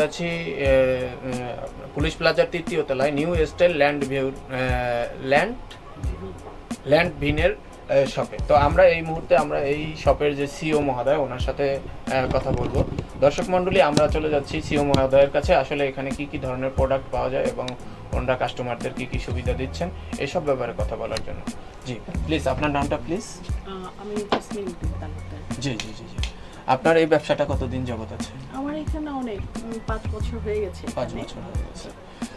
যাচ্ছি এ, এ, পুলিশ প্লাজার তৃতীয় তলায় new style land view land land ভিনের শপে। তো আমরা এই মুহূর্তে আমরা এই শপের যে সিও মহোদয় ওনার সাথে কথা বলব। দর্শক মণ্ডলী আমরা চলে যাচ্ছি সিও মহোদয়ের কাছে। আসলে এখানে কি কি ধরনের প্রোডাক্ট পাওয়া যায় এবং ওনারা কাস্টমারদের কি কি সুবিধা দিচ্ছেন এসব ব্যাপারে কথা বলার জন্য। জি প্লিজ আপনার নামটা প্লিজ আমি জি জি জি জি। আপনার এই ব্যবসাটা কতদিন যাবত আছে? আমার এখানে অনেক পাঁচ বছর হয়ে গেছে পাঁচ। বছর হয়ে গেছে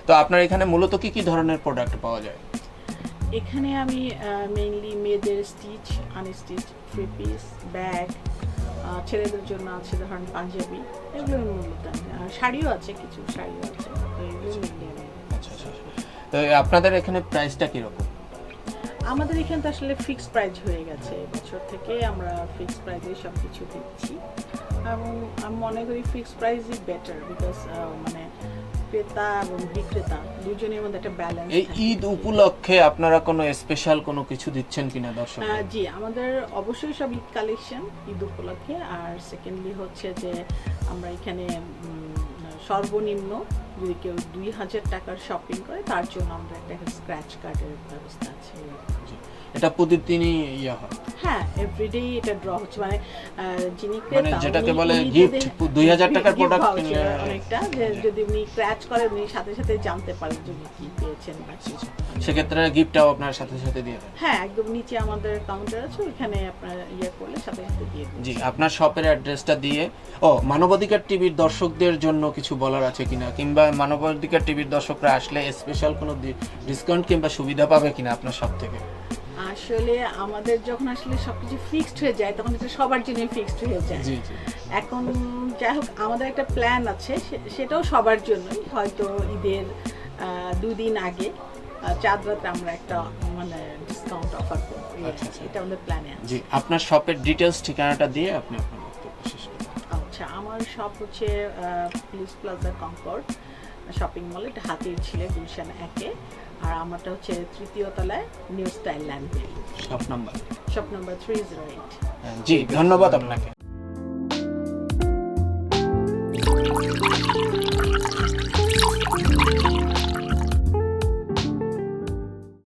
তো আপনার এখানে মূলত কি কি ধরনের প্রোডাক্ট পাওয়া যায় এখানে আমি মেইনলি মেয়েদের stitch unstitch three piece bag ছেলেদের জন্য আছে ধরেন পাঞ্জাবি এগুলো মূলত শাড়িও আছে কিছু শাড়িও আছে তো এগুলো আচ্ছা আচ্ছা আচ্ছা। তো আপনাদের এখানে প্রাইসটা কীরকম আমাদের এখানে তো আসলে ফিক্সড প্রাইস হয়ে গেছে। বছর থেকে আমরা ফিক্সড প্রাইসে সব কিছু দিচ্ছি। এবং আমি মনে করি ফিক্সড প্রাইসই বেটার বিকজ মানে ক্রেতা এবং বিক্রেতা দুজনের মধ্যে একটা ব্যালেন্স এই ঈদ উপলক্ষে আপনারা কোনো স্পেশাল কোনো কিছু দিচ্ছেন কিনা দর্শক? জি আমাদের অবশ্যই সব ঈদ কালেকশন ঈদ উপলক্ষে। আর সেকেন্ডলি হচ্ছে যে আমরা এখানে সর্বনিম্ন যদি কেউ দুই হাজার টাকার শপিং করে, তার জন্য আমরা একটা স্ক্র্যাচ কার্ডের ব্যবস্থা আছে। এটা প্রতিদিনই ইয়ে হয়। হ্যাঁ এভরিডে এটা ড্র হচ্ছে। মানে যিনি মানে যেটাকে বলে যদি- 2000 টাকার product কিনলে- অনেকটা যে যদি উনি ক্র্যাচ করেন উনি সাথে সাথে জানতে পারেন যে উনি কি পেয়েছেন বা সেক্ষেত্রে গিফটটাও আপনার সাথে সাথে দিয়ে দেন। হ্যাঁ একদম নিচে আমাদের কাউন্টার আছে ওইখানে আপনার ইয়ে করলে সাথে সাথে দিয়ে দিন। জি আপনার শপের অ্যাড্রেসটা দিয়ে ও মানবাধিকার টিভির দর্শকদের জন্য কিছু বলার আছে কিনা? কিংবা মানবাধিকার টিভির দর্শকরা আসলে স্পেশাল কোনো ডিসকাউন্ট কিংবা সুবিধা পাবে কিনা আপনার শপ থেকে? আসলে আমাদের যখন আসলে সবকিছু ফিক্সড হয়ে যায় তখন এটা সবার জন্য ফিক্সড হয়ে যায়। এখন যাই হোক আমাদের একটা প্ল্যান আছে সেটাও সবার জন্যই। হয়তো ঈদের দুদিন আগে চাঁদ রাতে আমরা একটা মানে ডিসকাউন্ট অফার করব। আচ্ছা। আচ্ছা। এটা আমাদের প্ল্যানে আছে। জি আপনার শপের ডিটেলস ঠিকানাটা দিয়ে আপনি আপনার বক্তব্য শেষ করুন আচ্ছা আমার শপ হচ্ছে police plaza Concord shopping mall এটা হাতির ছিলে গুলশান একে। আর আমারটা হচ্ছে তৃতীয় তলায় new style land shop number. Shop number three zero eight G ধন্যবাদ আপনাকে।